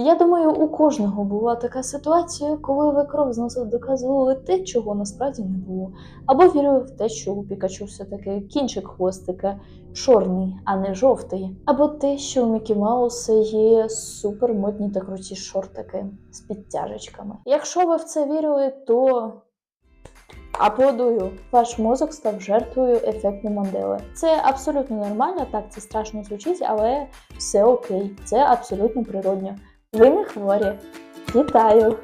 Я думаю, у кожного була така ситуація, коли ви кров з носа доказували те, чого насправді не було, або вірили в те, що у Пікачу все-таки кінчик хвостика чорний, а не жовтий, або те, що у Мікі Мауса є супермодні та круті шортики з підтяжечками. Якщо ви в це вірили, то Аплодую, ваш мозок став жертвою ефекту Мандели. Це абсолютно нормально, так це страшно звучить, але все окей, це абсолютно природньо. Ви не хворі. Вітаю!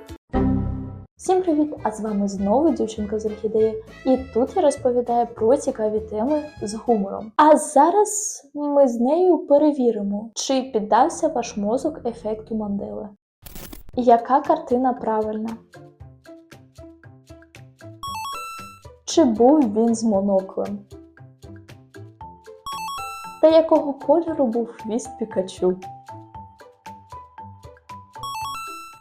Всім привіт! А з вами знову дівчинка з орхідеї. І тут я розповідаю про цікаві теми з гумором. А зараз ми з нею перевіримо, чи піддався ваш мозок ефекту Мандели. Яка картина правильна? Чи був він з моноклем? Та якого кольору був хвіст Пікачу?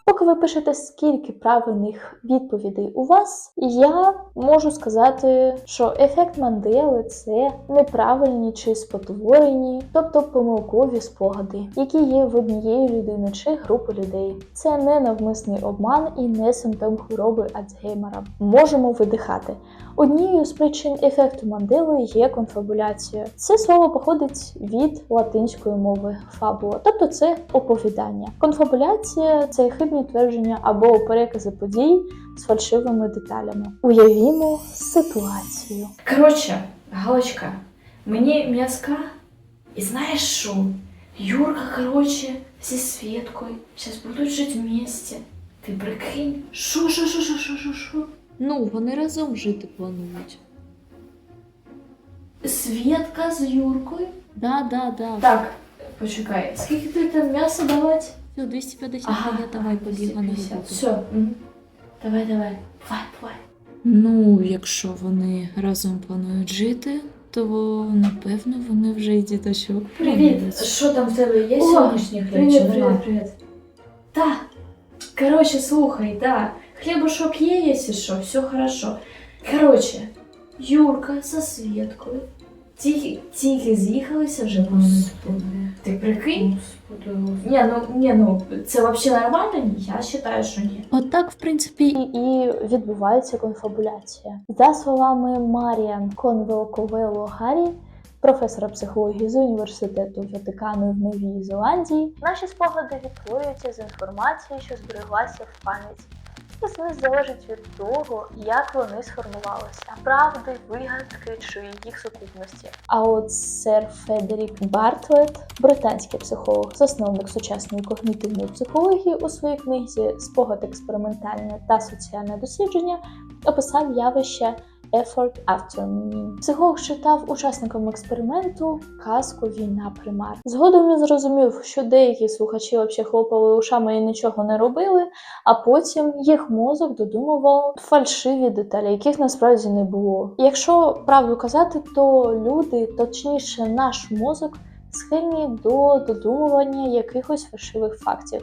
Поки ви пишете, скільки правильних відповідей у вас, я можу сказати, що ефект Мандели це неправильні чи спотворені, тобто помилкові спогади, які є в однієї людини чи групи людей. Це не навмисний обман і не симптом хвороби Альцгеймера. Можемо видихати. Однією з причин ефекту Мандели є конфабуляція. Це слово походить від латинської мови фабула, тобто це оповідання. Конфабуляція це хибні твердження або перекази подій з фальшивими деталями. Уявімо ситуацію. Коротше, Галочка, мені м'язка, і знаєш що? Юрка, коротше, зі Світкою зараз будуть жити вместе. Ти прикинь? Що, що, що, що, що, що? Ну, вони разом жити планують. Свідка з Юркою? Да, да, да. Так, почекай, скільки ти там м'яса давати? Все, 250 ага, я давай побігла на 250. роботу. Все. мгм. Давай, давай. Давай, давай. Ну, якщо вони разом планують жити, то напевно вони вже й діточок Привіт. Що там в тебе є О, сьогоднішній хліб? привіт, привіт, привіт. Да. Короче, слухай, да. Хлебушок є, якщо що, все хорошо. Короче, Юрка со Світкою тільки, тільки з'їхалися вже планують. Ти прикинь? Ні, ну, ні, ну, це взагалі нормально? Ні, я вважаю, що ні. Отак, в принципі, І, і відбувається конфабуляція. За словами Маріан Конвелковело Гаррі, професора психології з університету Ватикану в Новій Зеландії, наші спогади відтворюються з інформації, що збереглася в пам'яті. І зміст залежить від того, як вони сформувалися, правди, вигадки чи їх сукупності. А от сер Федерік Бартлет, британський психолог, засновник сучасної когнітивної психології, у своїй книзі Спогад експериментальне та соціальне дослідження описав явище Effort After Meaning. Психолог читав учасникам експерименту казку Війна примар. Згодом він зрозумів, що деякі слухачі взагалі хлопали ушами і нічого не робили, а потім їх мозок додумував фальшиві деталі, яких насправді не було. Якщо правду казати, то люди, точніше, наш мозок. Схильні до додумування якихось фальшивих фактів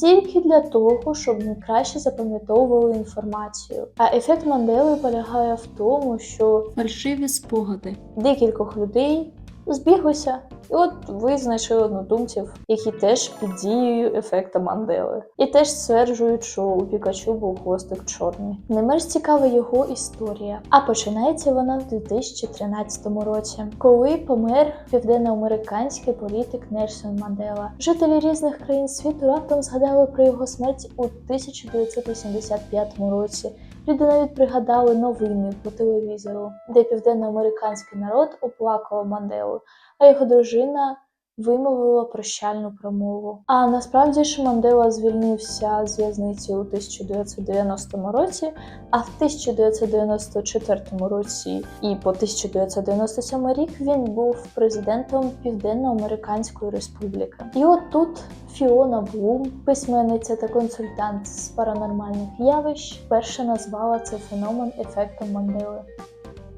тільки для того, щоб ми краще запам'ятовували інформацію. А ефект Мандели полягає в тому, що фальшиві спогади. декількох людей збіглися, і от ви знайшли однодумців, які теж під дією ефекта Мандели, і теж стверджують, що у Пікачу був хвостик чорний. Не менш цікава його історія. А починається вона в 2013 році, коли помер південноамериканський політик Нельсон Мандела. Жителі різних країн світу раптом згадали про його смерть у 1985 році. Люди навіть пригадали новини по телевізору, де південноамериканський народ оплакував Манделу, а його дружина вимовила прощальну промову. А насправді ж Мандела звільнився з в'язниці у 1990 році, а в 1994 році і по 1997 рік він був президентом Південноамериканської республіки. І от тут Фіона Блум, письменниця та консультант з паранормальних явищ, перше назвала цей феномен ефектом Мандели.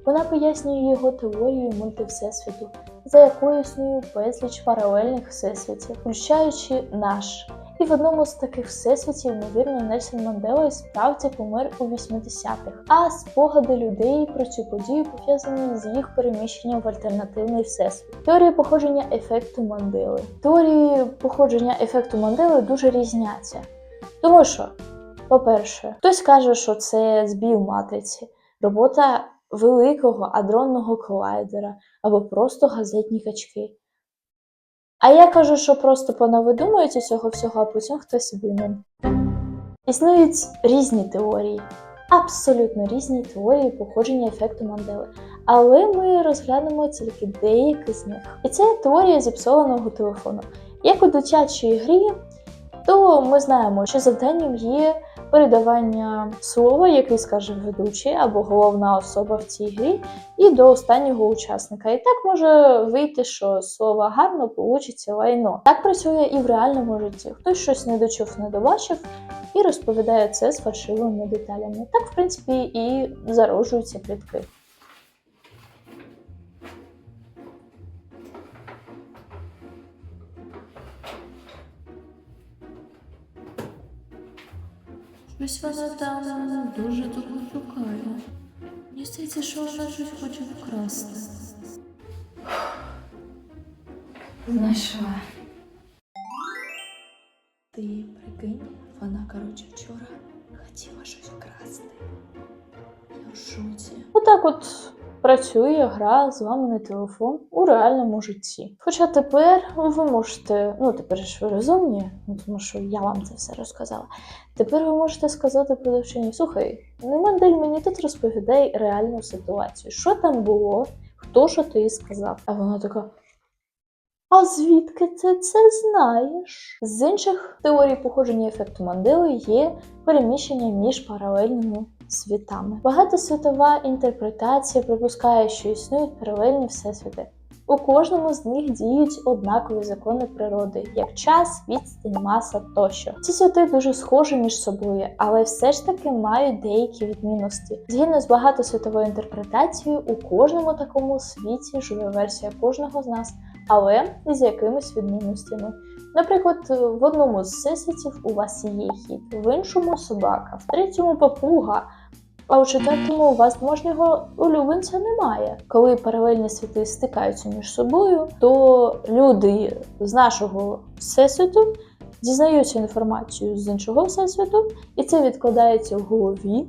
Вона пояснює його теорію мультивсесвіту, за якою існує безліч паралельних всесвітів, включаючи наш. І в одному з таких всесвітів, ймовірно, Нельсон Мандела і справді помер у 80-х. А спогади людей про цю подію пов'язані з їх переміщенням в альтернативний всесвіт. Теорії походження ефекту Мандели. Теорії походження ефекту Мандели дуже різняться. Тому що, по-перше, хтось каже, що це збій матриці, робота великого адронного колайдера або просто газетні качки. А я кажу, що просто понавидумують усього всього, а потім хтось винен. Існують різні теорії, абсолютно різні теорії походження ефекту Мандели. Але ми розглянемо тільки деякі з них. І це теорія зіпсованого телефону. Як у дитячій грі, то ми знаємо, що завданням є передавання слова, який скаже ведучий або головна особа в цій грі, і до останнього учасника. І так може вийти, що слово гарно получиться лайно. Так працює і в реальному житті. Хтось щось не дочув, не добачив і розповідає це з фальшивими деталями. Так, в принципі, і зароджуються плітки. Щось вона там дуже довго шукає. Мені здається, що вона щось хоче вкрасти. Знайшла. Ти прикинь, вона, коротше, вчора хотіла щось вкрасти. Я в шоці. Отак от Працює гра з вами на телефон у реальному житті. Хоча тепер ви можете, ну тепер ж ви розумні, ну тому що я вам це все розказала. Тепер ви можете сказати продавчині, слухай, не мандель мені тут розповідай реальну ситуацію. Що там було, хто що ти сказав? А вона така. А звідки ти це знаєш? З інших теорій походження ефекту Мандели є переміщення між паралельними світами. Багатосвітова інтерпретація припускає, що існують паралельні всесвіти. У кожному з них діють однакові закони природи, як час, відстань, маса тощо. Ці світи дуже схожі між собою, але все ж таки мають деякі відмінності. Згідно з багатосвітовою інтерпретацією, у кожному такому світі живе версія кожного з нас, але з якимись відмінностями. Наприклад, в одному з всесвітів у вас є хід, в іншому собака, в третьому папуга. А у четвертому у вас домашнього улюбленця немає. Коли паралельні світи стикаються між собою, то люди з нашого всесвіту дізнаються інформацію з іншого всесвіту, і це відкладається в голові.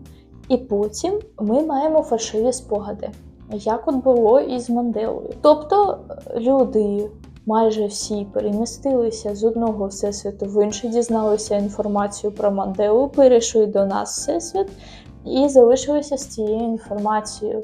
І потім ми маємо фальшиві спогади, як от було із Манделою. Тобто люди майже всі перемістилися з одного всесвіту в інший, дізналися інформацію про Манделу, перейшли до нас всесвіт і залишилися з цією інформацією.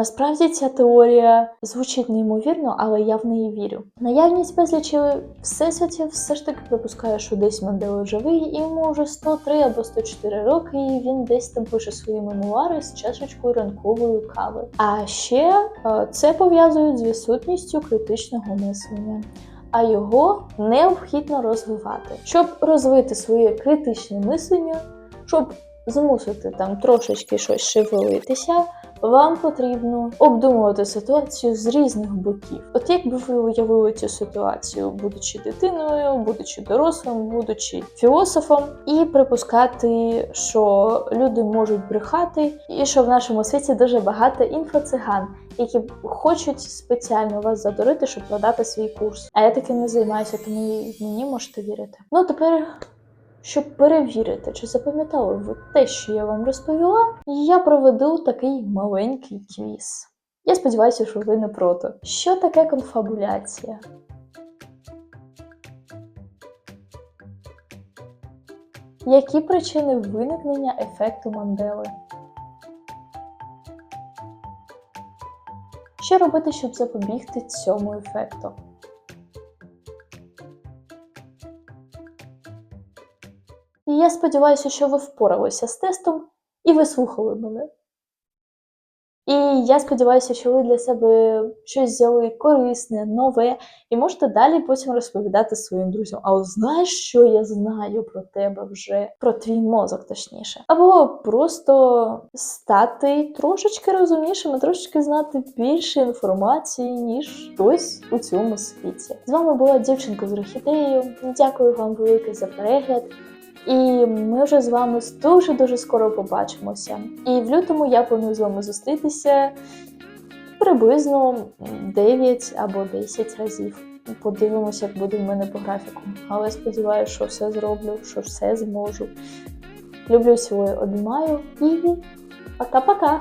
Насправді ця теорія звучить неймовірно, але я в неї вірю. Наявність безлічі всесвітів все ж таки припускає, що десь Мандела живий, і йому вже 103 або 104 роки, і він десь там пише свої мемуари з чашечкою ранкової кави. А ще е, це пов'язують з відсутністю критичного мислення. А його необхідно розвивати, щоб розвити своє критичне мислення, щоб змусити там трошечки щось шевелитися, вам потрібно обдумувати ситуацію з різних боків. От якби ви уявили цю ситуацію, будучи дитиною, будучи дорослим, будучи філософом, і припускати, що люди можуть брехати, і що в нашому світі дуже багато інфоциган, які хочуть спеціально вас задурити, щоб продати свій курс. А я таким не займаюся, тому мені можете вірити. Ну тепер. Щоб перевірити, чи запам'ятали ви те, що я вам розповіла, я проведу такий маленький квіз. Я сподіваюся, що ви не проти. Що таке конфабуляція? Які причини виникнення ефекту Мандели? Що робити, щоб запобігти цьому ефекту? І я сподіваюся, що ви впоралися з тестом і ви слухали мене. І я сподіваюся, що ви для себе щось взяли корисне, нове, і можете далі потім розповідати своїм друзям. А знаєш, що я знаю про тебе вже, про твій мозок, точніше. Або просто стати трошечки розумнішим, трошечки знати більше інформації, ніж хтось у цьому світі. З вами була дівчинка з орхідеєю. Дякую вам велике за перегляд. І ми вже з вами дуже дуже скоро побачимося. І в лютому я планую з вами зустрітися приблизно 9 або 10 разів. Подивимося, як буде в мене по графіку. Але сподіваюся, що все зроблю, що все зможу. Люблю цілую, обіймаю і пока-пока!